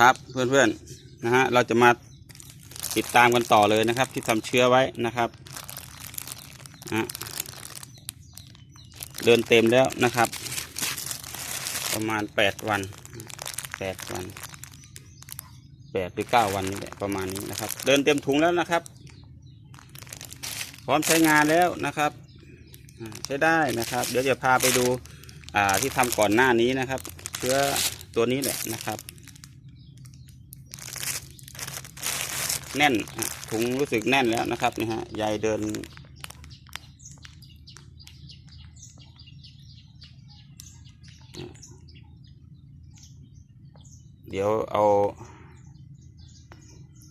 ครับเพื่อนๆนะฮะเราจะมาติดตามกันต่อเลยนะครับ ที่ทำเชื้อไว้นะครับอะเดินเต็มแล้วนะครับ ประมาณแปดวันแปดวันแปดหรือเก้าวันนี่แหละประมาณนี้นะครับ เดินเต็มถุงแล้วนะครับ พร้อมใช้งานแล้วนะครับใช้ได้นะครับ เดี๋ยวจะพาไปดูที่ทำก่อนหน้านี้นะครับ เชื้อตัวนี้แหละนะครับ แน่นถุงรู้สึกแน่นแล้วนะครับนี่ฮะใยเดิน เดี๋ยวเอา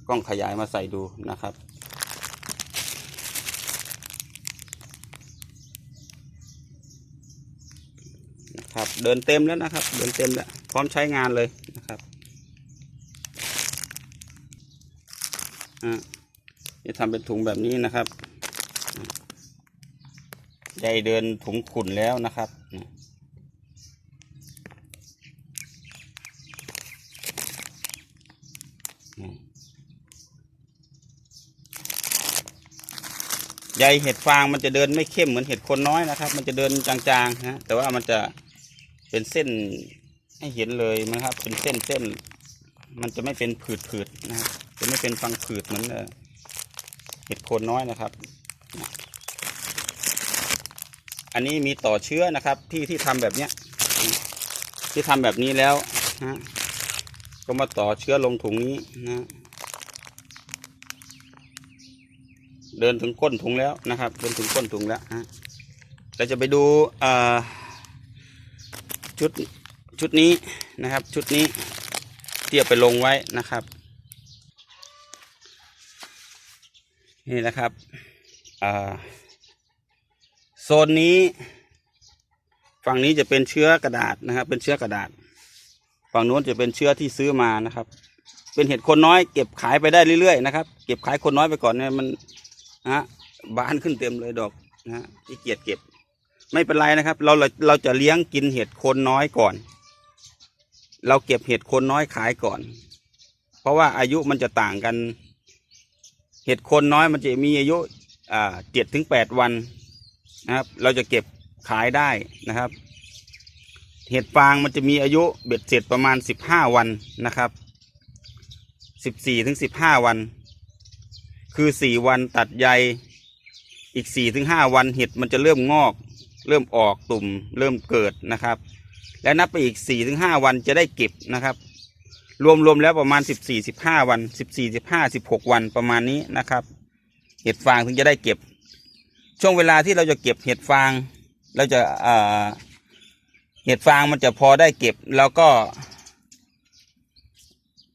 กล้องขยายมาใส่ดูนะครับนะครับเดินเต็มแล้วนะครับ เดินเต็มแล้วพร้อมใช้งานเลยนะครับอะ จะทำเป็นถุงแบบนี้นะครับใยเดินถุงขุ่นแล้วนะครับใยเห็ดฟางมันจะเดินไม่เข้มเหมือนเห็ดคนน้อยนะครับ มันจะเดินจางๆนะแต่ว่ามันจะเป็นเส้นให้เห็นเลยนะครับ เป็นเส้นเส้น มันจะไม่เป็นผืดๆนะครับจะ ไม่เป็นฟังผืดเหมือนเห็ดโคนน้อยนะครับ อันนี้มีต่อเชื้อนะครับ ที่ที่ทำแบบเนี้ย ที่ทำแบบนี้แล้วนะก็มาต่อเชื้อลงถุงนี้นะ เดินถึงก้นถุงแล้วนะครับ เดินถึงก้นถุงแล้วฮะเราจะไปดูชุดชุดนี้นะครับ ชุดนี้ที่เอาไปลงไว้นะครับ นี่นะครับโซนนี้ ฝั่งนี้จะเป็นเชื้อกระดาษนะครับ เป็นเชื้อกระดาษ ฝั่งนู้นจะเป็นเชื้อที่ซื้อมานะครับ เป็นเห็ดคนน้อยเก็บขายไปได้เรื่อยๆนะครับ เก็บขายคนน้อยไปก่อนเนี่ยมันนะฮะบานขึ้นเต็มเลยดอกนะฮะที่เกียจเก็บ ไม่เป็นไรนะครับเราเราเราจะเลี้ยงกินเห็ดคนน้อยก่อน เราเก็บเห็ดคนน้อยขายก่อน เพราะว่าอายุมันจะต่างกัน เห็ดโคนน้อยมันจะมีอายุอ่าเจ็ดถึงแปดวันนะครับ เราจะเก็บขายได้นะครับ เห็ดฟางมันจะมีอายุเบ็ดเสร็จประมาณสิบห้าวันนะครับสิบสี่ถึงสิบห้าวัน คือสี่วันตัดใยอีกสี่ถึงห้าวันเห็ดมันจะเริ่มงอก เริ่มออกตุ่มเริ่มเกิดนะครับ และนับไปอีกสี่ถึงห้าวันจะได้เก็บนะครับ รวมรวมแล้วประมาณสิบสี่สิบห้าวันสิบสี่สิบห้าสิบหกวันประมาณนี้นะครับ เห็ดฟางถึงจะได้เก็บ ช่วงเวลาที่เราจะเก็บเห็ดฟาง เราจะเอ่อเห็ดฟางมันจะพอได้เก็บแล้วก็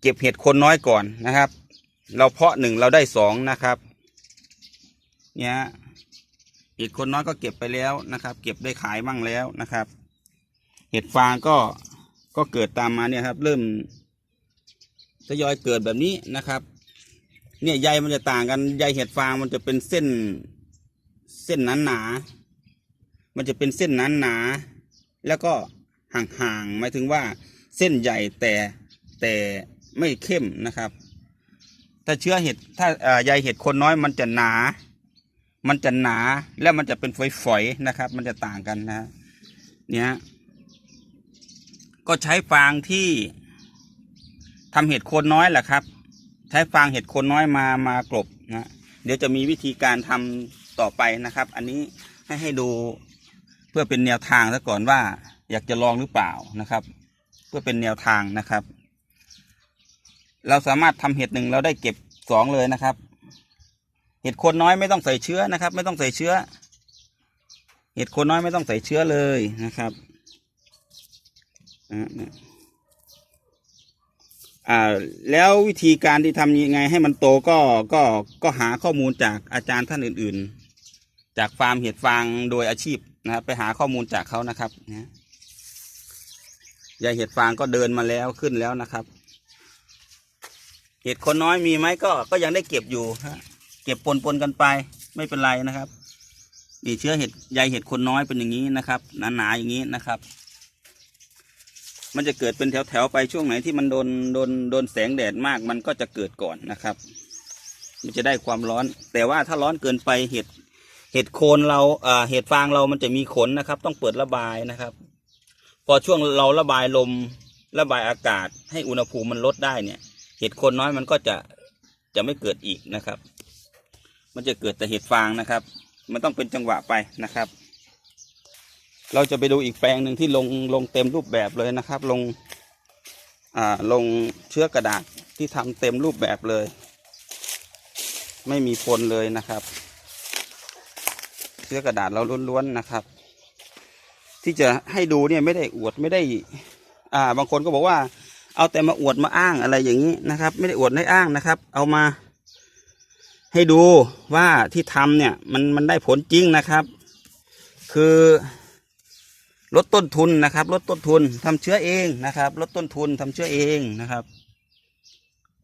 เก็บเห็ดคนน้อยก่อนนะครับ เราเพาะหนึ่งเราได้สองนะครับเนี่ยเห็ดคนน้อยก็เก็บไปแล้วนะครับ เก็บได้ขายมั่งแล้วนะครับ เห็ดฟางก็ก็เกิดตามมาเนี่ยครับ เริ่ม ทยอยเกิดแบบนี้นะครับ เนี่ยใยมันจะต่างกันใยเห็ดฟางมันจะเป็นเส้นเส้นหนาหนาๆมันจะเป็นเส้นหนาหนาๆแล้วก็ห่างๆหมายถึงว่าเส้นใหญ่แต่แต่ไม่เข้มนะครับ ถ้าเชื้อเห็ดถ้าใยเห็ดคนน้อยมันจะหนา มันจะหนาแล้วมันจะเป็นฝอยๆนะครับ มันจะต่างกันนะเนี่ยก็ใช้ฟางที่ ทำเห็ดโคนน้อยแหละครับ ใช้ฟางเห็ดโคนน้อยมามากลบนะเดี๋ยวจะมีวิธีการทำต่อไปนะครับ อันนี้ให้ให้ดูเพื่อเป็นแนวทางซะก่อนว่า อยากจะลองหรือเปล่านะครับ เพื่อเป็นแนวทางนะครับ เราสามารถทำเห็ดหนึ่งเราได้เก็บสองเลยนะครับ เห็ดโคนน้อยไม่ต้องใส่เชื้อนะครับ ไม่ต้องใส่เชื้อ เห็ดโคนน้อยไม่ต้องใส่เชื้อเลยนะครับ อ่า อ่าแล้ววิธีการที่ทำยังไงให้มันโตก็ก็ก็หาข้อมูลจากอาจารย์ท่านอื่นๆ จากฟาร์มเห็ดฟางโดยอาชีพนะครับไปหาข้อมูลจากเขานะครับนะยายเห็ดฟางก็เดินมาแล้วขึ้นแล้วนะครับ เห็ดคนน้อยมีไหมก็ก็ยังได้เก็บอยู่ฮะเก็บปนปนกันไปไม่เป็นไรนะครับนี่เชื้อเห็ดใยเห็ดคนน้อยเป็นอย่างนี้นะครับหนาๆอย่างนี้นะครับ มันจะเกิดเป็นแถวๆไปช่วงไหนที่มันโดนโดนโดนแสงแดดมาก มันก็จะเกิดก่อนนะครับ มันจะได้ความร้อน แต่ว่าถ้าร้อนเกินไปเห็ดเห็ดโคนเราเอ่อเห็ดฟางเรามันจะมีขนนะครับ ต้องเปิดระบายนะครับ พอช่วงเราระบายลมระบายอากาศ ให้อุณหภูมิมันลดได้เนี่ย เห็ดโคนน้อยมันก็จะจะไม่เกิดอีกนะครับ มันจะเกิดแต่เห็ดฟางนะครับ มันต้องเป็นจังหวะไปนะครับ เราจะไปดูอีกแปลงหนึ่งที่ลงลงเต็มรูปแบบเลยนะครับ ลงอ่าลงเชื้อกระดาษที่ทำเต็มรูปแบบเลย ไม่มีปนเลยนะครับ เชื้อกระดาษเราล้วนๆนะครับ ที่จะให้ดูเนี่ยไม่ได้อวดไม่ได้ อ่า บางคนก็บอกว่า เอาแต่มาอวดมาอ้างอะไรอย่างนี้นะครับ ไม่ได้อวดให้อ้างนะครับ เอามา ให้ดูว่าที่ทำเนี่ย มันมันได้ผลจริงนะครับ คือ ลดต้นทุนนะครับ ลดต้นทุนทำเชื้อเองนะครับ ลดต้นทุนทำเชื้อเองนะครับ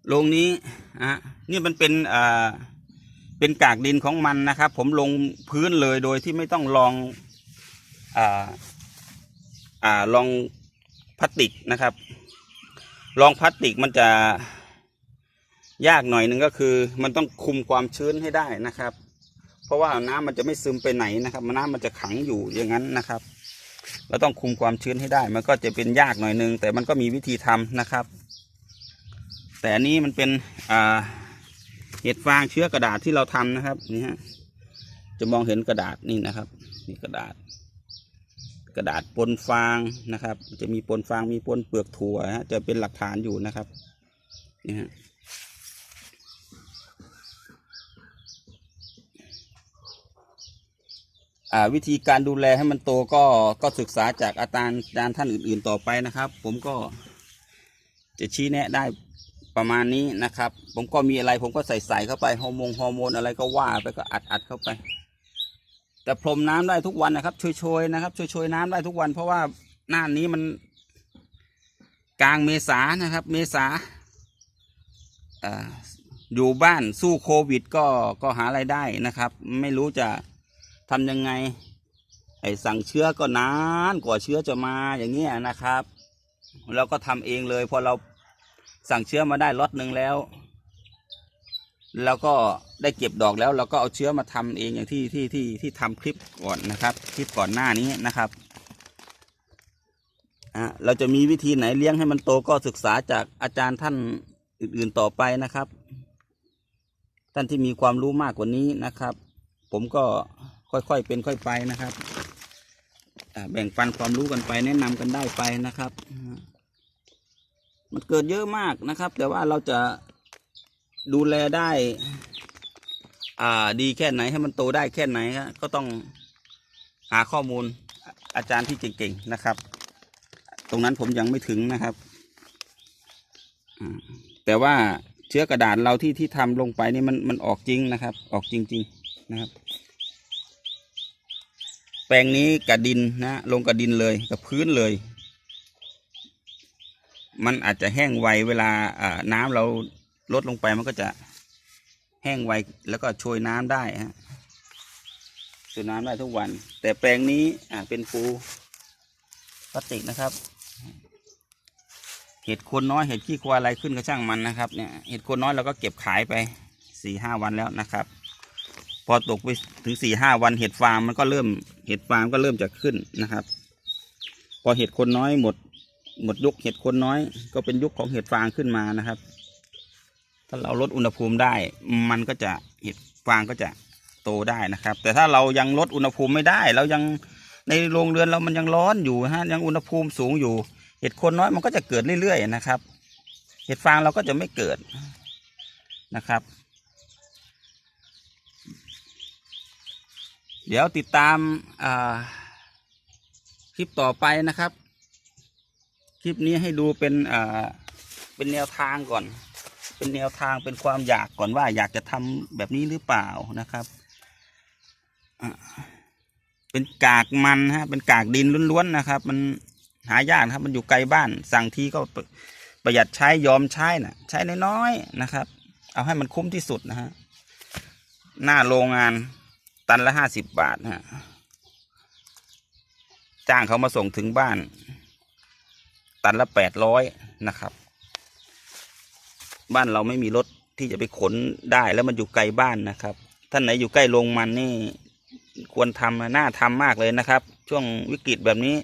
โรงนี้อะนี่มันเป็นอ่าเป็นกากดินของมันนะครับ ผมลงพื้นเลยโดยที่ไม่ต้องลองอ่าอ่าลองพลาสติกนะครับลองพลาสติกมันจะยากหน่อยหนึ่งก็คือ มันต้องคุมความชื้นให้ได้นะครับ เพราะว่าน้ำมันจะไม่ซึมไปไหนนะครับ น้ำมันจะขังอยู่อย่างนั้นนะครับ เราต้องคุมความชื้นให้ได้ มันก็จะเป็นยากหน่อยนึง แต่มันก็มีวิธีทำนะครับ แต่อันนี้มันเป็นเห็ดฟางเชื้อกระดาษที่เราทำนะครับนี่ฮะจะมองเห็นกระดาษนี่นะครับนี่กระดาษ กระดาษปนฟางนะครับ จะมีปนฟางมีปนเปลือกถั่วฮะจะเป็นหลักฐานอยู่นะครับนี่ฮะ อ่า วิธีการดูแลให้มันโตก็ก็ศึกษาจากอาจารย์อาจารย์ท่านอื่น ๆ ต่อไปนะครับ ผมก็จะชี้แนะได้ประมาณนี้นะครับ ผมก็มีอะไรผมก็ใส่ใส่เข้าไปฮอร์โมนฮอร์โมนอะไรก็ว่าไปก็อัดอัดเข้าไป แต่พรมน้ำได้ทุกวันนะครับช่วยๆนะครับช่วยๆน้ำได้ทุกวัน เพราะว่าหน้านี้มันกลางเมษานะครับ เมษาอ่าอยู่บ้านสู้โควิด ก็ก็หาไรายได้นะครับ ไม่รู้จะ ทำยังไง ไอ้สั่งเชื้อก็นานกว่าเชื้อจะมาอย่างเงี้ยนะครับ เราก็ทำเองเลยพอเราสั่งเชื้อมาได้ล็อตหนึ่งแล้วเราก็ได้เก็บดอกแล้วเราก็เอาเชื้อมาทำเองอย่างที่ที่ที่ที่ทำคลิปก่อนนะครับ คลิปก่อนหน้านี้นะครับอะเราจะมีวิธีไหนเลี้ยงให้มันโตก็ศึกษาจากอาจารย์ท่านอื่นๆต่อไปนะครับ ท่านที่มีความรู้มากกว่านี้นะครับ ผมก็ ค่อยๆเป็นค่อยไปนะครับแบ่งปันความรู้กันไปแนะนำกันได้ไปนะครับ มันเกิดเยอะมากนะครับ แต่ว่าเราจะดูแลได้ อ่าดีแค่ไหนให้มันโตได้แค่ไหนก็ต้องหาข้อมูลอาจารย์ที่เก่งๆนะครับ ตรงนั้นผมยังไม่ถึงนะครับ แต่ว่าเชื้อกระดาษเราที่ที่ทำลงไปนี่มันมันออกจริงนะครับ ออกจริง ๆ นะครับ แปลงนี้กับดินนะลงกับดินเลยกับพื้นเลย มันอาจจะแห้งไวเวลาน้ำเราลดลงไปมันก็จะแห้งไวแล้วก็โชยน้ำได้ฮะโชยน้ำได้ทุกวัน แต่แปลงนี้อ่าเป็นปูพลาสติกนะครับ เห็ดโคนน้อยเห็ดขี้ควายอะไรขึ้นก็ช่างมันนะครับเนี่ยเห็ดโคนน้อยเราก็เก็บขายไปสี่ห้าวันแล้วนะครับ อตกไปถึงสี่ห้าวันเห็ดฟางมันก็เริ่มเห็ดฟางก็เริ่มจะขึ้นนะครับ พอเห็ดคนน้อยหมด หมดยุคเห็ดคนน้อย ก็เป็นยุคของเห็ดฟางขึ้นมานะครับ ถ้าเราลดอุณหภูมิได้ มันก็จะเห็ดฟางก็จะโตได้นะครับ แต่ถ้าเรายังลดอุณหภูมิไม่ได้เรายังในโรงเรือนเรามันยังร้อนอยู่ฮะยังอุณหภูมิสูงอยู่ เห็ดคนน้อยมันก็จะเกิดเรื่อยๆนะครับ เห็ดฟางเราก็จะไม่เกิดนะครับ เดี๋ยวติดตามาคลิปต่อไปนะครับ คลิปนี้ให้ดูเป็นเป็นแนวทางก่อน เป็นแนวทางเป็นความอยากก่อนว่าอยากจะทำแบบนี้หรือเปล่านะครับเป็นกากมันฮะเป็นกากดินล้วนๆนะครับ มันหายากครับ มันอยู่ไกลบ้าน สั่งทีก็ประประหยัดใช้ยอมใช้นะใช้น้อยๆนะครับ เอาให้มันคุ้มที่สุดนะฮะหน้าโรงงาน ตันละห้าสิบบาทฮะจ้างเขามาส่งถึงบ้าน ตันละแปดร้อยนะครับ บ้านเราไม่มีรถที่จะไปขนได้แล้วมันอยู่ไกลบ้านนะครับ ท่านไหนอยู่ใกล้โรงมันนี่ ควรทำน่าทำมากเลยนะครับ ช่วงวิกฤตแบบนี้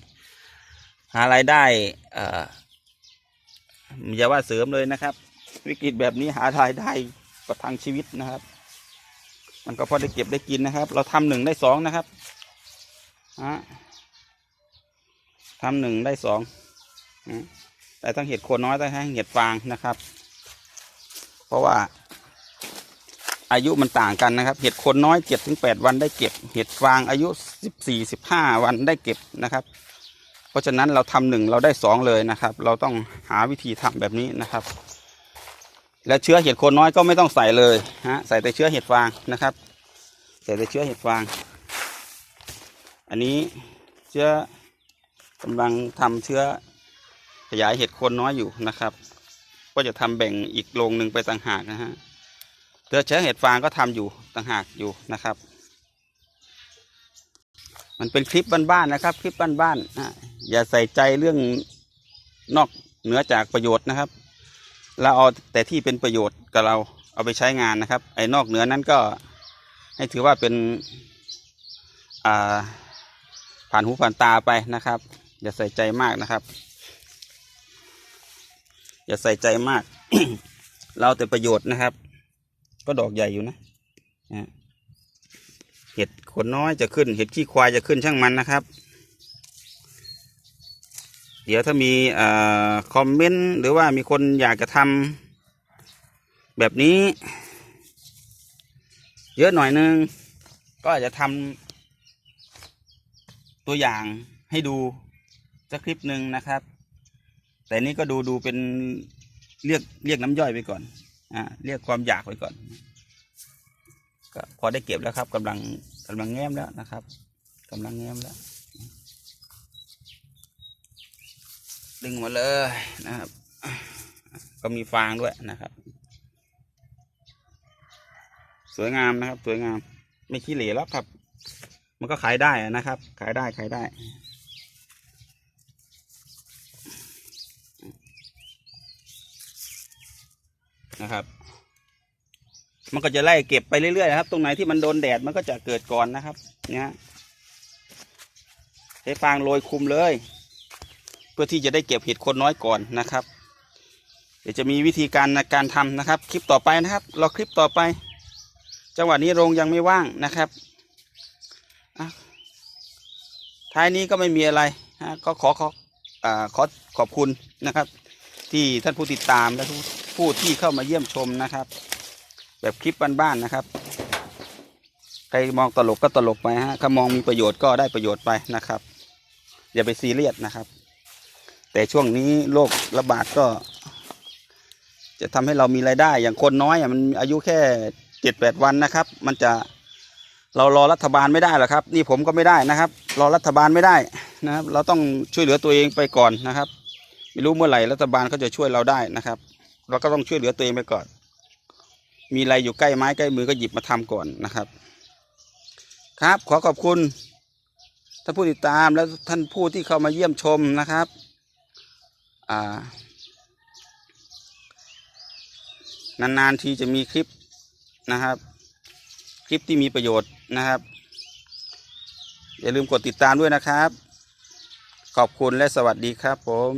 หารายได้เอ่ออย่าว่าเสริมเลยนะครับ วิกฤตแบบนี้หารายได้ประทังชีวิตนะครับ มันก็พอได้เก็บได้กินนะครับ เราทำหนึ่งได้สองนะครับฮะทำหนึ่งได้สองแต่ทั้งเห็ดโคนน้อยแต่ทั้งเห็ดฟางนะครับ เพราะว่าอายุมันต่างกันนะครับ เห็ดโคนน้อยเจ็ดถึงแปดวันได้เก็บ เห็ดฟางอายุสิบสี่สิบห้าวันได้เก็บนะครับ เพราะฉะนั้นเราทำหนึ่งเราได้สองเลยนะครับ เราต้องหาวิธีทำแบบนี้นะครับ และเชื้อเห็ดโคนน้อยก็ไม่ต้องใส่เลยฮะใส่แต่เชื้อเห็ดฟางนะครับ ใส่แต่เชื้อเห็ดฟาง อันนี้เชื้อกำลังทำเชื้อขยายเห็ดโคนน้อยอยู่นะครับ ก็จะทำแบ่งอีกโรงหนึ่งไปต่างหากนะฮะเชื้อเชื้อเห็ดฟางก็ทำอยู่ต่างหากอยู่นะครับ มันเป็นคลิปบ้านๆนะครับ คลิปบ้านๆอย่าใส่ใจเรื่องนอกเหนือจากประโยชน์นะครับ เราเอาแต่ที่เป็นประโยชน์กับเราเอาไปใช้งานนะครับ ไอ้นอกเหนือนั้นก็ให้ถือว่าเป็นผ่านหูผ่านตาไปนะครับ อย่าใส่ใจมากนะครับ อย่าใส่ใจมาก เราแต่ประโยชน์นะครับ ก็ดอกใหญ่อยู่นะเห็ดขนน้อยจะขึ้น เห็ดขี้ควายจะขึ้นช่างมันนะครับ เดี๋ยวถ้ามีเอ่อคอมเมนต์หรือว่ามีคนอยากจะทำแบบนี้ เยอะหน่อยนึง ก็อาจจะทำตัวอย่างให้ดูสักคลิปหนึ่งนะครับ แต่นี้ก็ดูดูเป็นเรียกเรียกน้ำย่อยไปก่อนอ่าเรียกความอยากไปก่อน ก็พอได้เก็บแล้วครับกำลังกำลังแง้มแล้วนะครับกำลังแง้มแล้ว ดึงมาเลยนะครับ ก็มีฟางด้วยนะครับ สวยงามนะครับ สวยงาม ไม่ขี้เหร่แล้วครับ มันก็ขายได้นะครับ ขายได้ขายได้นะครับ มันก็จะไล่เก็บไปเรื่อยๆนะครับ ตรงไหนที่มันโดนแดดมันก็จะเกิดก่อนนะครับ เนี่ยใช้ฟางโรยคุมเลย เพื่อที่จะได้เก็บเห็ดคนน้อยก่อนนะครับ เดี๋ยวจะมีวิธีการในการทำนะครับ คลิปต่อไปนะครับรอคลิปต่อไป จังหวะนี้โรงยังไม่ว่างนะครับอะท้ายนี้ก็ไม่มีอะไรนะก็ขอขออขอขอบคุณนะครับ ที่ท่านผู้ติดตามและผู้ผู้ที่เข้ามาเยี่ยมชมนะครับ แบบคลิปบ้านๆนะครับใครมองตลกก็ตลกไปฮะถ้ามองมีประโยชน์ก็ได้ประโยชน์ไปนะครับ อย่าไปซีเรียสนะครับ แต่ช่วงนี้โรคระบาดก็ จะทำให้เรามีรายได้ อย่างคนน้อยมันอายุแค่เจ็ดแปดวันนะครับ มันจะเรารอรัฐบาลไม่ได้หรอกครับ นี่ผมก็ไม่ได้นะครับ รอรัฐบาลไม่ได้นะครับ เราต้องช่วยเหลือตัวเองไปก่อนนะครับไม่รู้เมื่อไหร่รัฐบาลเขาจะช่วยเราได้นะครับ เราก็ต้องช่วยเหลือตัวเองไปก่อน มีอะไรอยู่ใกล้ไม้ใกล้มือก็หยิบมาทำก่อนนะครับ ครับขอขอบคุณท่านผู้ติดตามและท่านผู้ที่เข้ามาเยี่ยมชมนะครับ นานๆทีจะมีคลิปนะครับ คลิปที่มีประโยชน์นะครับ อย่าลืมกดติดตามด้วยนะครับ ขอบคุณและสวัสดีครับผม